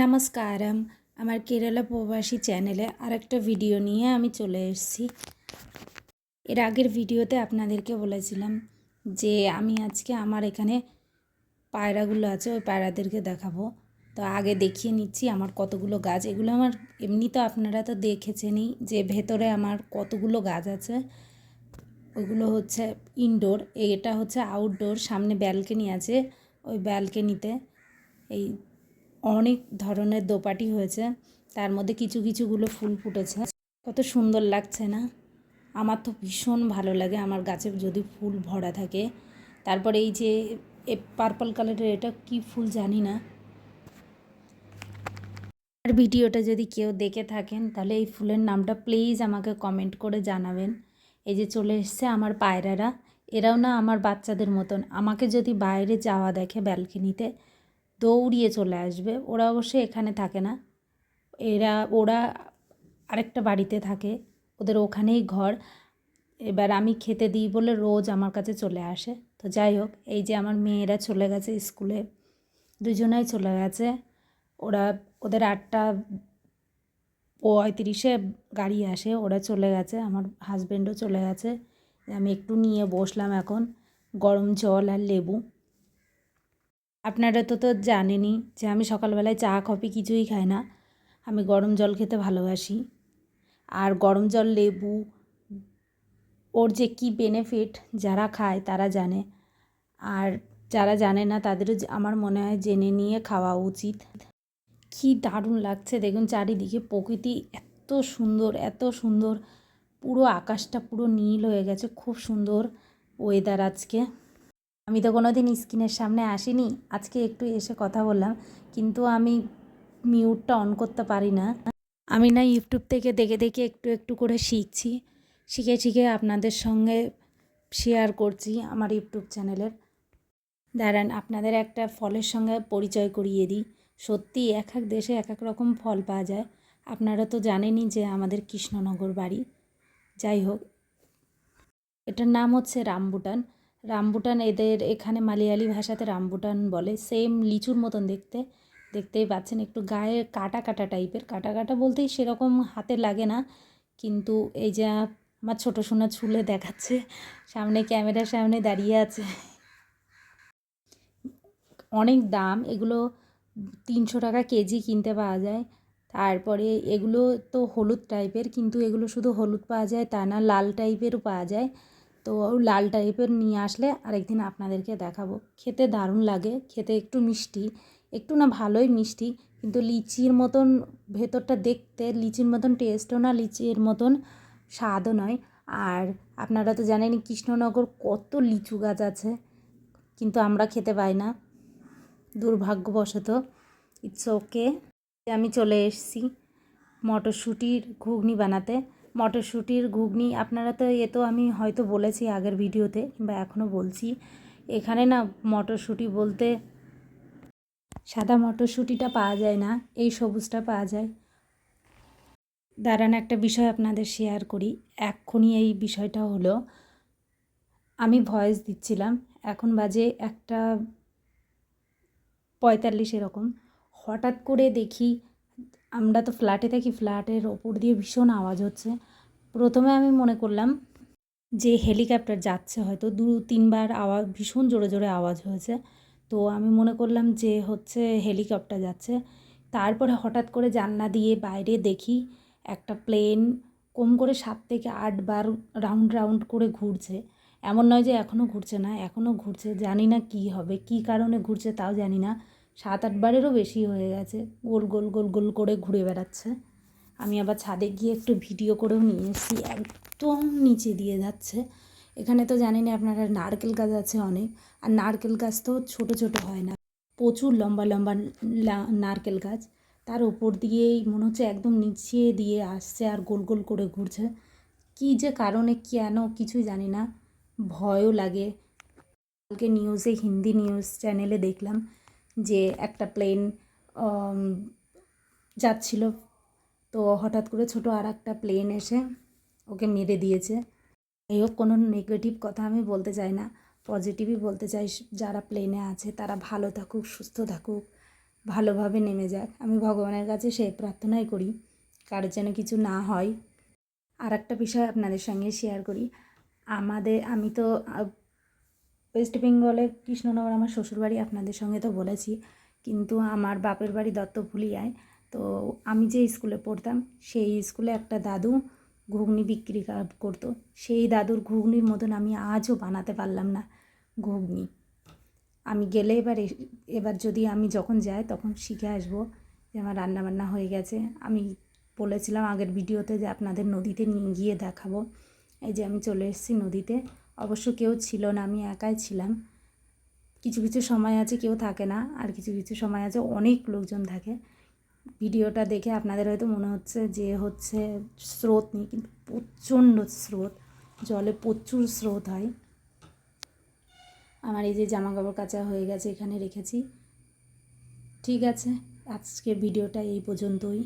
নমস্কারম আমার কেরালা প্রবাসী চ্যানেলে আরেকটা ভিডিও নিয়ে আমি চলে এসেছি এর আগের ভিডিওতে আপনাদেরকে বলেছিলাম যে আমি আজকে আমার এখানে পায়রাগুলো আছে, ওই পায়রাদেরকে দেখাবো। তো আগে দেখিয়ে নিচ্ছি আমার কতগুলো গাছ। এগুলো আমার এমনি তো আপনারা তো দেখেছেনই যে ভেতরে আমার কতগুলো গাছ আছে। ওইগুলো হচ্ছে ইনডোর এটা হচ্ছে আউটডোর সামনে ব্যালকনি আছে। ওই ব্যালকনিতে এই অনেক ধরনের দোপাটি হয়েছে। তার মধ্যে কিছু কিছুগুলো ফুল ফুটেছে। কত সুন্দর লাগছে না? আমার তো ভীষণ ভালো লাগে আমার গাছে যদি ফুল ভরা থাকে। তারপরে এই যে পার্পল কালারের এটা কি ফুল জানি না। আর ভিডিওটা যদি কেউ দেখে থাকেন, তাহলে এই ফুলের নামটা প্লিজ আমাকে কমেন্ট করে জানাবেন। এই যে চলে এসছে আমার পায়রারা। এরাও না আমার বাচ্চাদের মতন। আমাকে যদি বাইরে যাওয়া দেখে ব্যালকনিতে দৌড়িয়ে চলে আসবে। ওরা অবশ্য এখানে থাকে না। এরা, ওরা আরেকটা বাড়িতে থাকে। ওদের ওখানেই ঘর। এবার আমি খেতে দিই বলে রোজ আমার কাছে চলে আসে। তো যাই হোক, এই যে আমার মেয়েরা চলে গেছে স্কুলে, দুজনাই চলে গেছে। ওরা, ওদের আটটা পঁয়ত্রিশে গাড়ি আসে, ওরা চলে গেছে। আমার হাজব্যান্ডও চলে গেছে। আমি একটু নিয়ে বসলাম এখন। গরম জল আর লেবু। আপনারা তো তো জানেনই যে আমি সকালবেলায় চা, কফি কিছুই খাই না। আমি গরম জল খেতে ভালোবাসি। আর গরম জল, লেবু, ওর যে কী বেনিফিট যারা খায় তারা জানে। আর যারা জানে না তাদেরও আমার মনে হয় জেনে নিয়ে খাওয়া উচিত। কি দারুণ লাগছে দেখুন চারিদিকে প্রকৃতি এত সুন্দর এত সুন্দর। পুরো আকাশটা পুরো নীল হয়ে গেছে, খুব সুন্দর ওয়েদার আজকে। আমি তো কোনো দিন স্ক্রিনের সামনে আসিনি। আজকে একটু এসে কথা বললাম, কিন্তু আমি মিউটটা অন করতে পারি না। আমি না ইউটিউব থেকে দেখে দেখে একটু একটু করে শিখছি, শিখে শিখে আপনাদের সঙ্গে শেয়ার করছি আমার ইউটিউব চ্যানেলের দাঁড়ান, আপনাদের একটা ফলের সঙ্গে পরিচয় করিয়ে দিই। সত্যি এক এক দেশে এক এক রকম ফল পাওয়া যায়। আপনারা তো জানেনই যে আমাদের কৃষ্ণনগর বাড়ি। যাই হোক, এটার নাম হচ্ছে রামবুটান। রামবুটান এদের এখানে মালিয়ালি ভাষাতে রামবুটান বলে। সেম লিচুর মতন দেখতে। দেখতেই পাচ্ছেন একটু গায়ে কাটা কাটা টাইপের কাটা কাটা বলতেই সেরকম হাতে লাগে না। কিন্তু এই যে আমার ছোটো সোনা ছুলে দেখাচ্ছে, সামনে ক্যামেরার সামনে দাঁড়িয়ে আছে। অনেক দাম। এগুলো তিনশো টাকা কেজি কিনতে পাওয়া যায়। তারপরে এগুলো তো হলুদ টাইপের কিন্তু এগুলো শুধু হলুদ পাওয়া যায়, তা না, লাল টাইপেরও পাওয়া যায়। তো লাল টাইপের নিয়ে আসলে আরেকদিন আপনাদেরকে দেখাবো। খেতে দারুণ লাগে, খেতে একটু মিষ্টি, একটু না ভালোই মিষ্টি, কিন্তু লিচির মতন ভেতরটা দেখতে, লিচির মতন টেস্টও না লিচির মতন স্বাদও নয়। আর আপনারা তো জানেনই কৃষ্ণনগর কত লিচু গাছ আছে, কিন্তু আমরা খেতে পাই না। দুর্ভাগ্যবশত ইটস ওকে আমি চলে এসেছি মটরশুঁটির ঘুগনি বানাতে। মটরশুঁটির ঘুগনি, আপনারা তো এ তো আমি হয়তো বলেছি আগের ভিডিওতে কিংবা এখনও বলছি। এখানে না মটরশুঁটি বলতে সাদা মটরশুঁটিটা পাওয়া যায় না, এই সবুজটা পাওয়া যায়। দাঁড়ান একটা বিষয় আপনাদের শেয়ার করি, এক্ষুনি এই বিষয়টা হলো, আমি ভয়েস দিচ্ছিলাম, এখন বাজে একটা পঁয়তাল্লিশ এরকম, হঠাৎ করে দেখি আমরা তো ফ্ল্যাটে থাকি ফ্ল্যাটের ওপর দিয়ে ভীষণ আওয়াজ হচ্ছে। প্রথমে আমি মনে করলাম যে হেলিকপ্টার যাচ্ছে হয়তো, দু, তিনবার আওয়াজ, ভীষণ জোরে জোরে আওয়াজ হয়েছে। তো আমি মনে করলাম যে হচ্ছে হেলিকপ্টার যাচ্ছে। তারপরে হঠাৎ করে জানলা দিয়ে বাইরে দেখি একটা প্লেন কম করে সাত থেকে আটবার রাউন্ড রাউন্ড করে ঘুরছে। এমন নয় যে এখনও ঘুরছে না এখনও ঘুরছে, জানি না কী হবে, কী কারণে ঘুরছে তাও জানি না। সাত আটবারেরও বেশি হয়ে গেছে। গোল গোল গোল গোল করে ঘুরে বেড়াচ্ছে। আমি আবার ছাদে গিয়ে একটু ভিডিও করেও নিয়ে এসেছি। একদম নিচে দিয়ে যাচ্ছে। এখানে তো জানেন আপনারা, নারকেল গাছ আছে অনেক। আর নারকেল গাছ তো ছোট ছোট হয় না। প্রচুর লম্বা লম্বা নারকেল গাছ। তার ওপর দিয়েই মনে হচ্ছে একদম নিচে দিয়ে আসছে আর গোল গোল করে ঘুরছে। কী যে কারণে, কেন কিছুই জানি না। ভয়ও লাগে। কালকে নিউজে, হিন্দি নিউজ চ্যানেলে দেখলাম যে একটা প্লেন যাচ্ছিল। তো হঠাৎ করে ছোট আর একটা প্লেন এসে ওকে মেরে দিয়েছে। এই হোক, কোনো নেগেটিভ কথা আমি বলতে চাই না। পজিটিভই বলতে চাই, যারা প্লেনে আছে, তারা ভালো থাকুক, সুস্থ থাকুক, ভালোভাবে নেমে যাক। আমি ভগবানের কাছে সেই প্রার্থনাই করি কারোর যেন কিছু না হয়। আর একটা বিষয় আপনাদের সঙ্গে শেয়ার করি। আমাদের, আমি তো ওয়েস্ট বেঙ্গলের কৃষ্ণনগর আমার শ্বশুরবাড়ি, আপনাদের সঙ্গে তো বলেছি। কিন্তু আমার বাপের বাড়ি দত্তফুলিয়ায় তো আমি যে স্কুলে পড়তাম, সেই স্কুলে একটা দাদু ঘুগনি বিক্রি করতো। সেই দাদুর ঘুগনির মতন আমি আজও বানাতে পারলাম না ঘুগনি। আমি গেলে এবার এবার যদি আমি যখন যাই, তখন শিখে আসব যে আমার রান্নাবান্না হয়ে গেছে। আমি বলেছিলাম আগের ভিডিওতে যে আপনাদের নদীতে নিয়ে গিয়ে দেখাবো। এই যে আমি চলে এসেছি নদীতে। অবশ্য কেউ ছিল না, আমি একাই ছিলাম। কিছু কিছু সময় আছে কেউ থাকে না, আর কিছু কিছু সময় আছে অনেক লোকজন থাকে। ভিডিওটা দেখে আপনাদের হয়তো মনে হচ্ছে যে হচ্ছে স্রোত নেই, কিন্তু প্রচণ্ড স্রোত, জলে প্রচুর স্রোত হয়। আমার এই যে জামা কাপড় কাচা হয়ে গেছে, এখানে রেখেছি। ঠিক আছে আজকে ভিডিওটা এই পর্যন্তই।